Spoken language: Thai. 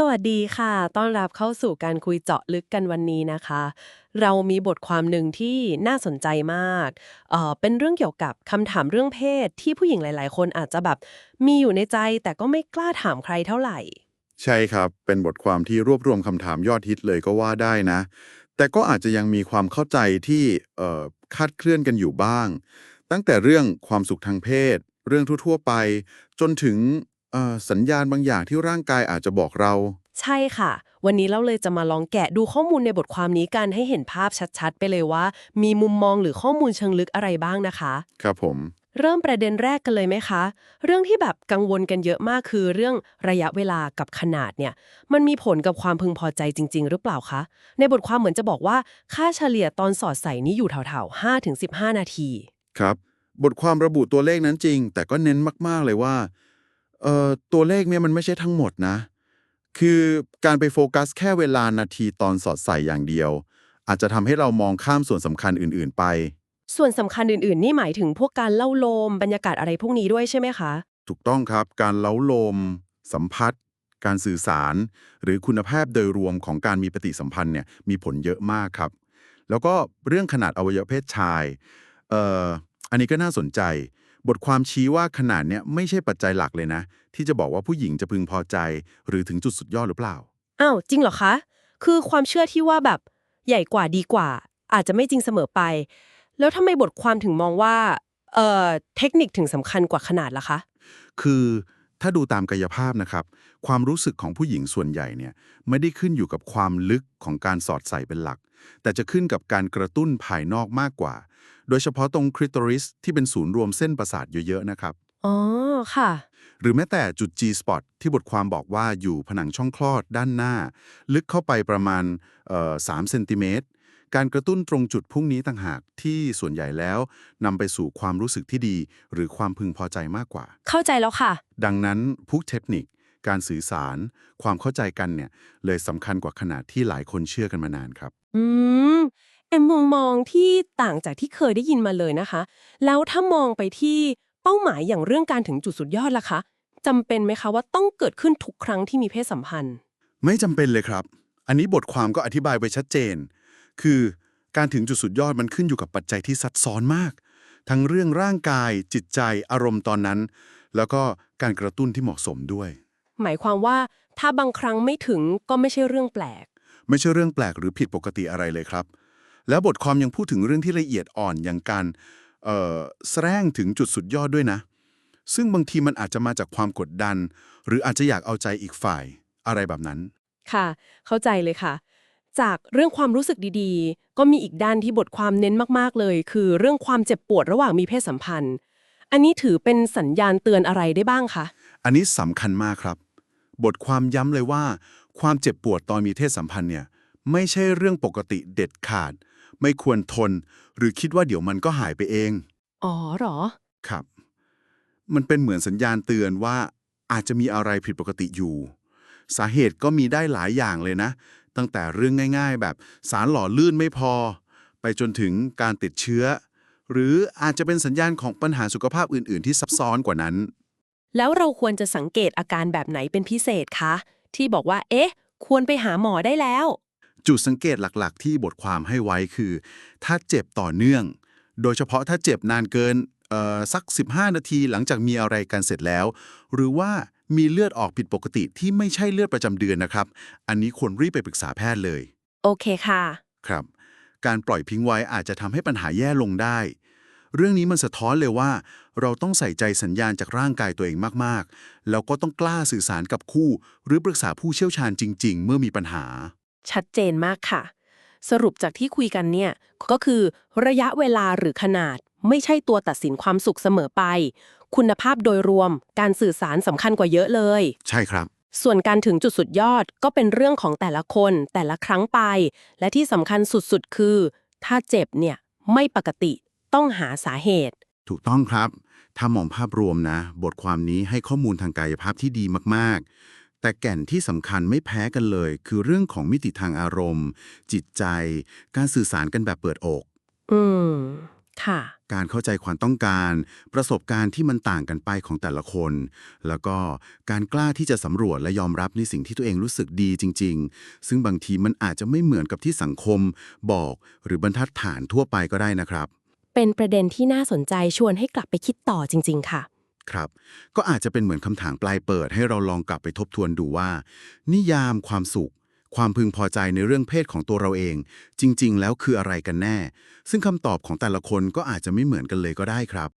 สวัสดีค่ะ ต้อนรับเข้าสู่การคุยเจาะลึกกันวันนี้นะคะ เรามีบทความหนึ่งที่น่าสนใจมาก เอ่อ เป็นเรื่องเกี่ยวกับคำถามเรื่องเพศที่ผู้หญิงหลาย ๆ คนอาจจะแบบมีอยู่ในใจ แต่ก็ไม่กล้าถามใครเท่าไหร่ ใช่ครับ เป็นบทความที่รวบรวมคำถามยอดฮิตเลยก็ว่าได้นะ แต่ก็อาจจะยังมีความเข้าใจที่เอ่อคาดเคลื่อนกันอยู่บ้าง ตั้งแต่เรื่องความสุขทางเพศ เรื่องทั่วๆไป จนถึง สัญญาณบางอย่างที่ร่างกายอาจจะบอกเรา ใช่ค่ะ วันนี้เราเลยจะมาลองแกะดูข้อมูลในบทความนี้กันให้เห็นภาพชัดๆ ไปเลยว่า มีมุมมองหรือข้อมูลเชิงลึกอะไรบ้างนะคะ ครับผม เริ่มประเด็นแรกกันเลยไหมคะ เรื่องที่แบบกังวลกันเยอะมากคือเรื่องระยะเวลากับขนาดเนี่ย มันมีผลกับความพึงพอใจจริง ๆ หรือเปล่าคะ ในบทความเหมือนจะบอกว่าค่าเฉลี่ยตอนสอดใส่นี้อยู่แถวๆ5ถึง15 นาที ครับ บทความระบุตัวเลขนั้นจริง แต่ก็เน้นมากๆเลยว่า เอ่อตัวเลขเนี่ยมันไม่ใช่ทั้งหมดนะ คือการไปโฟกัสแค่เวลานาทีตอนสอดใส่อย่างเดียว อาจจะทำให้เรามองข้ามส่วนสำคัญอื่น ๆ ไป ส่วนสำคัญอื่นๆ นี่หมายถึงพวกการเล่าโลม บรรยากาศอะไรพวกนี้ด้วยใช่ไหมคะ ถูกต้องครับ การเล้าโลม สัมผัส การสื่อสาร หรือคุณภาพโดยรวมของการมีปฏิสัมพันธ์เนี่ยมีผลเยอะมากครับ แล้วก็เรื่องขนาดอวัยวะเพศชายเอ่ออันนี้ก็น่าสนใจ บทความชี้ว่าขนาดเนี่ยไม่ใช่ปัจจัยหลักเลยนะ ที่จะบอกว่าผู้หญิงจะพึงพอใจ หรือถึงจุดสุดยอดหรือเปล่า อ้าว จริงเหรอคะ คือความเชื่อที่ว่าแบบใหญ่กว่าดีกว่า อาจจะไม่จริงเสมอไป แล้วทำไมบทความถึงมองว่าเอ่อเทคนิคถึงสำคัญกว่าขนาดล่ะคะ คือถ้าดูตามกายภาพนะครับ ความรู้สึกของผู้หญิงส่วนใหญ่เนี่ยไม่ได้ขึ้นอยู่กับความลึกของการสอดใส่เป็นหลัก แต่จะขึ้นกับการกระตุ้นภายนอกมากกว่า โดยเฉพาะตรงคริตอริสที่เป็นศูนย์รวมเส้นประสาทเยอะๆนะครับ อ๋อ ค่ะ หรือแม้แต่จุด G spot ที่บทความบอกว่าอยู่ผนังช่องคลอดด้านหน้า ลึกเข้าไปประมาณเอ่อ3เซนติเมตรการกระตุ้นตรงจุดพุ่งนี้ต่างหากที่ส่วนใหญ่แล้วนำไปสู่ความรู้สึกที่ดี หรือความพึงพอใจมากกว่า เข้าใจแล้วค่ะ ดังนั้นพวกเทคนิค การสื่อสาร ความเข้าใจกันเนี่ยเลยสำคัญกว่าขนาดที่หลายคนเชื่อกันมานานครับ อืมเป็นมุมมองที่ต่างจากที่เคยได้ยินมาเลยนะคะ แล้วถ้ามองไปที่เป้าหมายอย่างเรื่องการถึงจุดสุดยอดล่ะคะจำเป็นไหมคะว่าต้องเกิดขึ้นทุกครั้งที่มีเพศสัมพันธ์ ไม่จำเป็นเลยครับ อันนี้บทความก็อธิบายไว้ชัดเจน คือการถึงจุดสุดยอดมันขึ้นอยู่กับปัจจัยที่ซับซ้อนมาก ทั้งเรื่องร่างกาย จิตใจ อารมณ์ตอนนั้น แล้วก็การกระตุ้นที่เหมาะสมด้วย หมายความว่าถ้าบางครั้งไม่ถึงก็ไม่ใช่เรื่องแปลก ไม่ใช่เรื่องแปลกหรือผิดปกติอะไรเลยครับ แล้วบทความยังพูดถึงเรื่องที่ละเอียดอ่อนอย่างการเอ่อแสดงถึงจุดสุดยอดด้วยนะ ซึ่งบางทีมันอาจจะมาจากความกดดัน หรืออาจจะอยากเอาใจอีกฝ่ายอะไรแบบนั้น ค่ะ เข้าใจเลยค่ะ จากเรื่องความรู้สึกดีๆ ก็มีอีกด้านที่บทความเน้นมากๆเลย คือเรื่องความเจ็บปวดระหว่างมีเพศสัมพันธ์ อันนี้ถือเป็นสัญญาณเตือนอะไรได้บ้างคะ อันนี้สำคัญมากครับ บทความย้ำเลยว่า ความเจ็บปวดตอนมีเพศสัมพันธ์เนี่ยไม่ใช่เรื่องปกติเด็ดขาด ไม่ควรทน หรือคิดว่าเดี๋ยวมันก็หายไปเอง อ๋อเหรอ ครับ มันเป็นเหมือนสัญญาณเตือนว่าอาจจะมีอะไรผิดปกติอยู่ สาเหตุก็มีได้หลายอย่างเลยนะ ตั้งแต่เรื่องง่าย ๆ แบบสารหล่อลื่นไม่พอ ไปจนถึงการติดเชื้อ หรืออาจจะเป็นสัญญาณของปัญหาสุขภาพอื่น ๆ ที่ซับซ้อนกว่านั้น แล้วเราควรจะสังเกตอาการแบบไหนเป็นพิเศษคะ ที่บอกว่า เอ๊ะ ควรไปหาหมอได้แล้ว จุดสังเกตหลักๆ ที่บทความให้ไว้คือ ถ้าเจ็บต่อเนื่อง โดยเฉพาะถ้าเจ็บนานเกินเอ่อสัก 15 นาทีหลังจากมีอะไรกันเสร็จแล้ว หรือว่ามีเลือดออกผิดปกติที่ไม่ใช่เลือดประจำเดือนนะครับ อันนี้ควรรีบไปปรึกษาแพทย์เลย โอเคค่ะ ครับ การปล่อยพิงไว้อาจจะทำให้ปัญหาแย่ลงได้ เรื่องนี้มันสะท้อนเลยว่า เราต้องใส่ใจสัญญาณจากร่างกายตัวเองมากๆ แล้วก็ต้องกล้าสื่อสารกับคู่ หรือปรึกษาผู้เชี่ยวชาญจริง ๆ เมื่อมีปัญหา ชัดเจนมากค่ะ สรุปจากที่คุยกันเนี่ย ก็คือระยะเวลาหรือขนาด ไม่ใช่ตัวตัดสินความสุขเสมอไป คุณภาพโดยรวม การสื่อสารสำคัญกว่าเยอะเลย ใช่ครับส่วนการถึงจุดสุดยอดก็เป็นเรื่องของแต่ละคน แต่ละครั้งไป และที่สำคัญสุดๆ คือ ถ้าเจ็บเนี่ย ไม่ปกติ ต้องหาสาเหตุ ถูกต้องครับ ถ้ามองภาพรวมนะ บทความนี้ให้ข้อมูลทางกายภาพที่ดีมากๆ แต่แก่นที่สำคัญไม่แพ้กันเลย คือเรื่องของมิติทางอารมณ์ จิตใจ การสื่อสารกันแบบเปิดอก อืม ค่ะ การเข้าใจความต้องการ ประสบการณ์ที่มันต่างกันไปของแต่ละคน แล้วก็การกล้าที่จะสำรวจและยอมรับในสิ่งที่ตัวเองรู้สึกดีจริง ๆ ซึ่งบางทีมันอาจจะไม่เหมือนกับที่สังคม บอก หรือบรรทัดฐานทั่วไปก็ได้นะครับ เป็นประเด็นที่น่าสนใจชวนให้กลับไปคิดต่อจริง ๆ ค่ะ ครับ ก็อาจจะเป็นเหมือนคำถามปลายเปิดให้เราลองกลับไปทบทวนดูว่า นิยามความสุข ความพึงพอใจในเรื่องเพศของตัวเราเอง จริง ๆ แล้วคืออะไรกันแน่ ซึ่งคำตอบของแต่ละคนก็อาจจะไม่เหมือนกันเลยก็ได้ครับ